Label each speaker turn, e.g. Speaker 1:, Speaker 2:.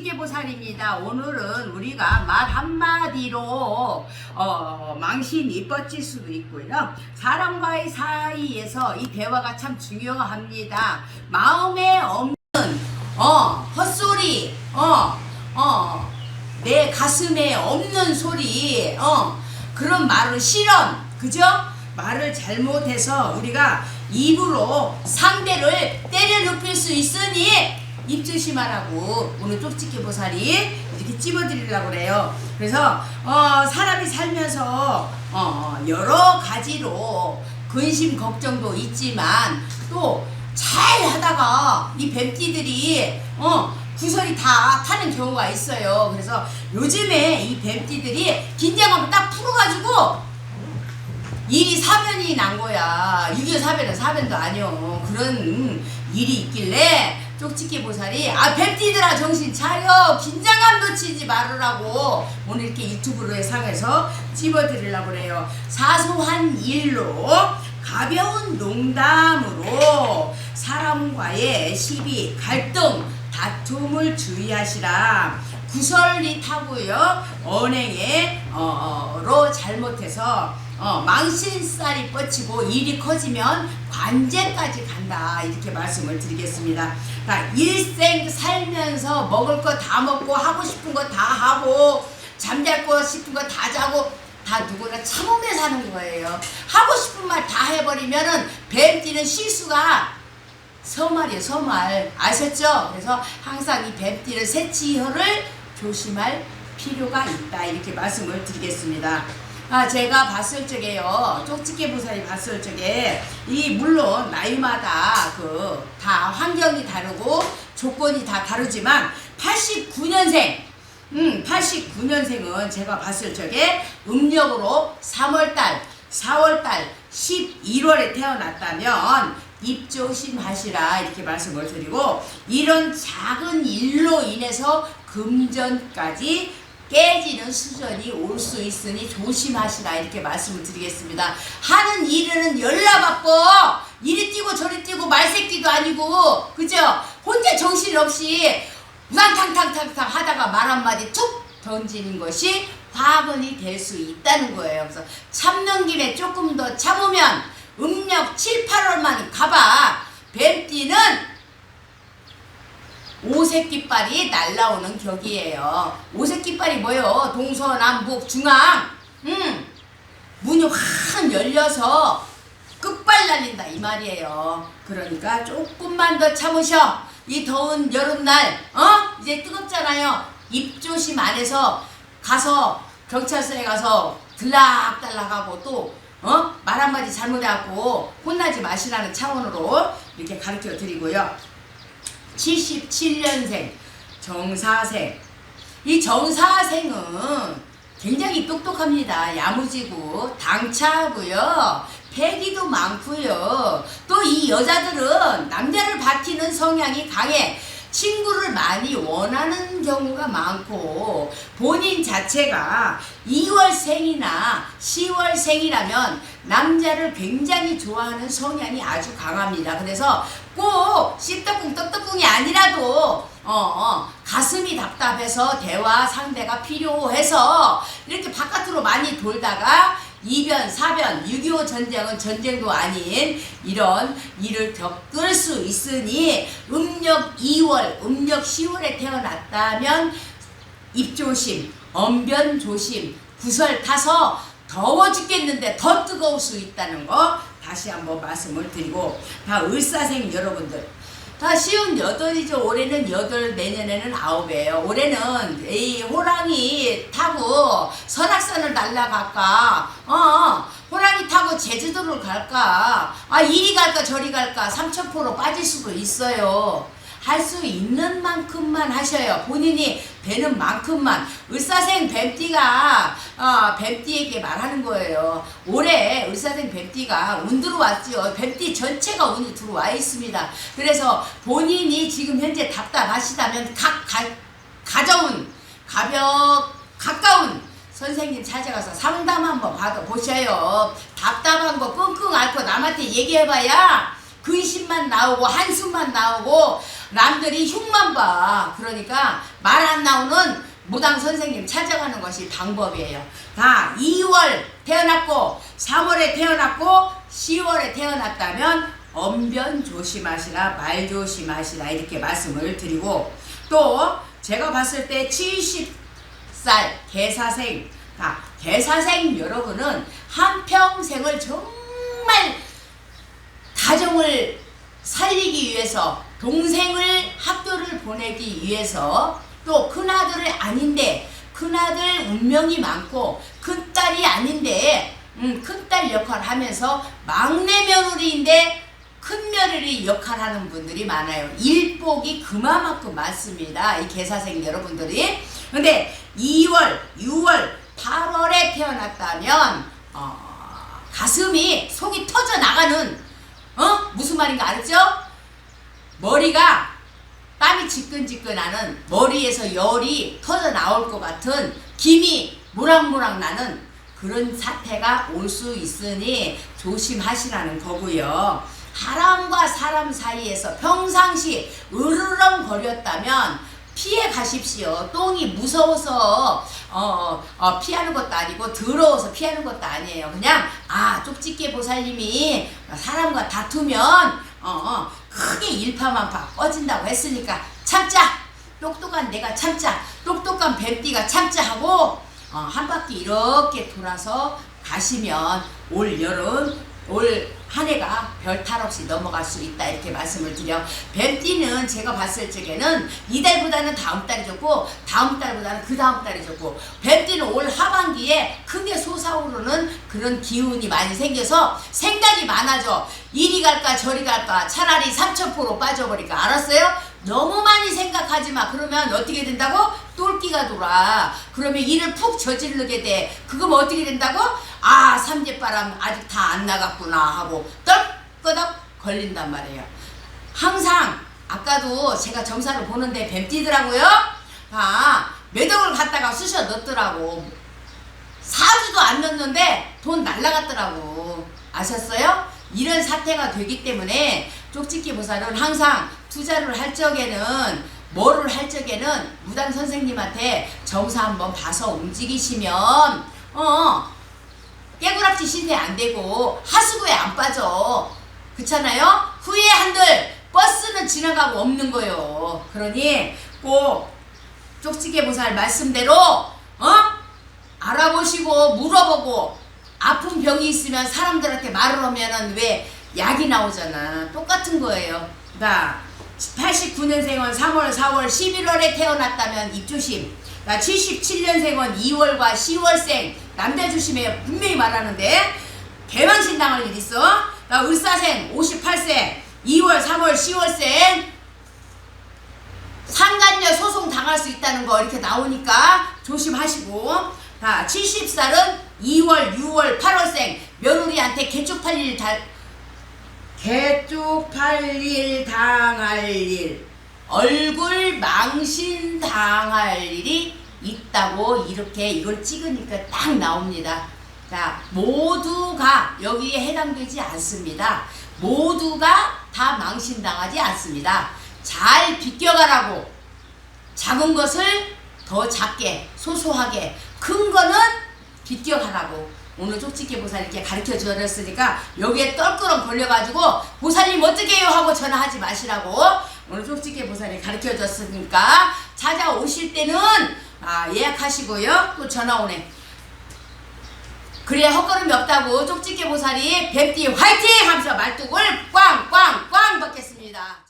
Speaker 1: 쪽지게 보살입니다. 오늘은 우리가 말 한마디로 어, 망신이 뻗질 수도 있고요. 사람과의 사이에서 이 대화가 참 중요합니다. 마음에 없는 어 헛소리 어 어 내 가슴에 없는 소리 어 그런 말을 실언 그죠? 말을 잘못해서 우리가 입으로 상대를 때려 눕힐 수 있으니 입 조심하라고 오늘 쪽집게 보살이 이렇게 찝어드리려고 그래요. 그래서 어, 사람이 살면서 어, 여러 가지로 근심 걱정도 있지만 또 잘 하다가 이 뱀띠들이 어, 구설이 다 타는 경우가 있어요. 그래서 요즘에 이 뱀띠들이 긴장감을 딱 풀어가지고 일이 사변이 난 거야. 6.25 사변은 사변도 아니요. 그런 일이 있길래 쪽집게 보살이 아 뱀띠들아 정신 차려 긴장감 놓치지 말으라고 오늘 이렇게 유튜브로 상해서 찝어드리려고 그래요. 사소한 일로 가벼운 농담으로 사람과의 시비 갈등 다툼을 주의하시라. 구설리 타고요 언행에 어로 잘못해서 어, 망신살이 뻗치고 일이 커지면 관제까지 간다 이렇게 말씀을 드리겠습니다. 그러니까 일생 살면서 먹을 거 다 먹고 하고 싶은 거 다 하고 잠잘 거 싶은 거 다 자고 다 누구나 참으며 사는 거예요. 하고 싶은 말 다 해버리면은 뱀띠는 실수가 서말이에요, 서말. 아셨죠? 그래서 항상 이 뱀띠를 새치혀를 조심할 필요가 있다. 이렇게 말씀을 드리겠습니다. 아, 제가 봤을 적에요. 쪽집게 보살이 봤을 적에, 이, 물론, 나이마다 그, 다 환경이 다르고, 조건이 다 다르지만, 89년생, 음, 89년생은 제가 봤을 적에 음력으로 3월달, 4월달, 11월에 태어났다면 입 조심하시라 이렇게 말씀을 드리고 이런 작은 일로 인해서 금전까지 깨지는 수전이 올 수 있으니 조심하시라 이렇게 말씀을 드리겠습니다. 하는 일은 열나바빠 이리 뛰고 저리 뛰고 말새끼도 아니고 그죠? 혼자 정신없이 우당탕탕탕탕 하다가 말 한마디 툭 던지는 것이 화근이 될 수 있다는 거예요. 그래서 참는 김에 조금 더 참으면 음력 7, 8월만 가봐. 뱀띠는 오색 깃발이 날라오는 격이에요. 오색 깃발이 뭐요? 동서남북 중앙. 음. 문이 확 열려서 끝발 날린다 이 말이에요. 그러니까 조금만 더 참으셔. 이 더운 여름날, 어? 이제 뜨겁잖아요. 입 조심 안 해서 가서 경찰서에 가서 들락달락하고 또 어? 말 한마디 잘못해갖고 혼나지 마시라는 차원으로 이렇게 가르쳐 드리고요. 77년생 정사생 이 정사생은 굉장히 똑똑합니다. 야무지고 당차하고요. 패기도 많고요. 또 이 여자들은 남자를 바티는 성향이 강해. 친구를 많이 원하는 경우가 많고 본인 자체가 2월생이나 10월생이라면 남자를 굉장히 좋아하는 성향이 아주 강합니다. 그래서 꼭 씹떡궁 떡떡궁이 아니라도 어, 어, 가슴이 답답해서 대화 상대가 필요해서 이렇게 바깥으로 많이 돌다가 이변, 사변, 6.25 전쟁은 전쟁도 아닌 이런 일을 겪을 수 있으니 음력 2월, 음력 10월에 태어났다면 입조심, 언변 조심, 구설 타서 더워 죽겠는데 더 뜨거울 수 있다는 거 다시 한번 말씀을 드리고 다 을사생 여러분들 다 쉬운 여덟이죠. 올해는 여덟, 내년에는 아홉이에요. 올해는 이 호랑이 타고 설악산을 날라갈까? 어, 호랑이 타고 제주도를 갈까? 아, 이리 갈까 저리 갈까? 삼천포로 빠질 수도 있어요. 할 수 있는 만큼만 하셔요. 본인이 되는 만큼만. 을사생 뱀띠가 어, 뱀띠에게 말하는 거예요. 올해 을사생 뱀띠가 운 들어왔죠. 뱀띠 전체가 운이 들어와 있습니다. 그래서 본인이 지금 현재 답답하시다면 각 가, 가져운 가볍 가까운 선생님 찾아가서 상담 한번 받아 보셔요. 답답한 거 끙끙 앓고 남한테 얘기해봐야 근심만 나오고 한숨만 나오고 남들이 흉만 봐. 그러니까 말 안 나오는 무당 선생님 찾아가는 것이 방법이에요. 다 2월 태어났고 3월에 태어났고 10월에 태어났다면 언변 조심하시라 말 조심하시라 이렇게 말씀을 드리고 또 제가 봤을 때 70살 개사생 아, 개사생 여러분은 한평생을 정말 가정을 살리기 위해서 동생을 학교를 보내기 위해서 또 큰아들을 아닌데 큰아들 운명이 많고 큰딸이 아닌데 음, 큰딸 역할을 하면서 막내 며느리인데 큰 며느리 역할 하는 분들이 많아요. 일복이 그만큼 많습니다. 이 개사생 여러분들이. 근데 2월, 6월, 8월에 태어났다면 어, 가슴이 속이 터져 나가는 어? 무슨 말인가 알았죠? 머리가 땀이 지끈지끈하는 머리에서 열이 터져 나올 것 같은 김이 모락모락 나는 그런 사태가 올 수 있으니 조심하시라는 거고요. 사람과 사람 사이에서 평상시 으르렁 거렸다면 피해 가십시오. 똥이 무서워서 어, 어, 피하는 것도 아니고 더러워서 피하는 것도 아니에요. 그냥 아 쪽집게 보살님이 사람과 다투면 어, 어, 크게 일파만파 꺼진다고 했으니까 참자. 똑똑한 내가 참자. 똑똑한 뱀띠가 참자 하고 어, 한 바퀴 이렇게 돌아서 가시면 올 여름 올 한 해가 별 탈 없이 넘어갈 수 있다 이렇게 말씀을 드려 뱀띠는 제가 봤을 적에는 이달보다는 다음 달이 좋고 다음 달보다는 그 다음 달이 좋고 뱀띠는 올 하반기에 크게 솟아오르는 그런 기운이 많이 생겨서 생각이 많아져 이리 갈까 저리 갈까 차라리 삼천포로 빠져버릴까 알았어요? 너무 많이 생각하지 마 그러면 어떻게 된다고? 똘끼가 돌아 그러면 일을 푹 저지르게 돼 그거면 어떻게 된다고? 아 삼재바람 아직 다 안 나갔구나 하고 떨끄덕 걸린단 말이에요. 항상 아까도 제가 점사를 보는데 뱀띠더라고요. 아 매덕을 갖다가 쑤셔 넣더라고. 사주도 안 넣는데 돈 날라갔더라고. 아셨어요? 이런 사태가 되기 때문에 쪽집기 보살은 항상 투자를 할 적에는 뭐를 할 적에는 무당 선생님한테 점사 한번 봐서 움직이시면 어 깨구락지 신세 안 되고 하수구에 안 빠져. 그렇잖아요? 후회 한들 버스는 지나가고 없는 거요. 그러니 꼭 쪽지게 보살 말씀대로 어? 알아보시고 물어보고 아픈 병이 있으면 사람들한테 말을 하면은 왜 약이 나오잖아. 똑같은 거예요. 나 89년생은 3월 4월 11월에 태어났다면 입조심. 나 77년생은 2월과 10월생. 남자 조심해 분명히 말하는데. 개망신 당할 일 있어. 나 을사생 58세. 2월 3월 10월생. 상간녀 소송 당할 수 있다는 거 이렇게 나오니까 조심하시고. 자 70살은 2월 6월 8월생. 며느리한테 개쪽팔릴 달 개쪽팔릴 당할 일 얼굴 망신 당할 일이 있다고 이렇게 이걸 찍으니까 딱 나옵니다. 자, 모두가 여기에 해당되지 않습니다. 모두가 다 망신당하지 않습니다. 잘 비껴가라고 작은 것을 더 작게 소소하게 큰 거는 비껴가라고 오늘 쪽집게 보살 이렇게 가르쳐 주었으니까 여기에 떨끄럼 걸려가지고 보살님 어떻게 해요 하고 전화하지 마시라고. 오늘 쪽집게 보살이 가르쳐 줬으니까 찾아오실 때는 아, 예약하시고요. 또 전화 오네. 그래야 헛걸음이 없다고 쪽집게 보살이 뱀띠 화이팅! 하면서 말뚝을 꽝꽝꽝 받겠습니다